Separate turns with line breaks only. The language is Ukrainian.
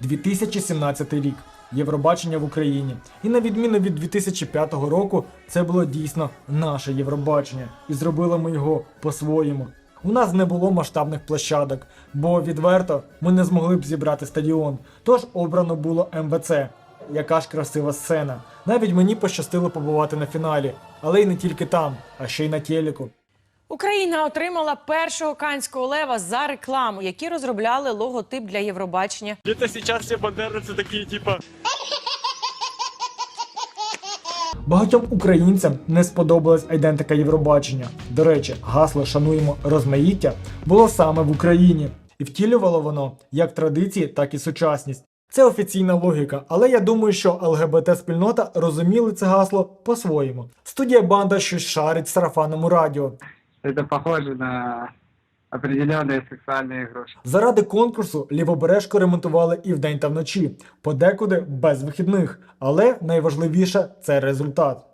2017 рік. Євробачення в Україні. І на відміну від 2005 року, це було дійсно наше Євробачення, і зробили ми його по-своєму. У нас не було масштабних площадок, бо відверто ми не змогли б зібрати стадіон. Тож обрано було МВЦ. Яка ж красива сцена. Навіть мені пощастило побувати на фіналі, але й не тільки там, а ще й на телеку.
Україна отримала першого канського лева за рекламу, які розробляли логотип для Євробачення.
Где-то сейчас все бандеровцы такие, типа,
Багатьом українцям не сподобалась айдентика Євробачення. До речі, гасло Шануємо розмаїття було саме в Україні, і втілювало воно як традиції, так і сучасність. Це офіційна логіка, але я думаю, що ЛГБТ-спільнота розуміли це гасло по-своєму. Студія банда щось шарить в сарафанному радіо
это похоже на определенные сексуальные игрушки.
Заради конкурсу лівобережку ремонтували і вдень та вночі, подекуди без вихідних. Але найважливіше це результат.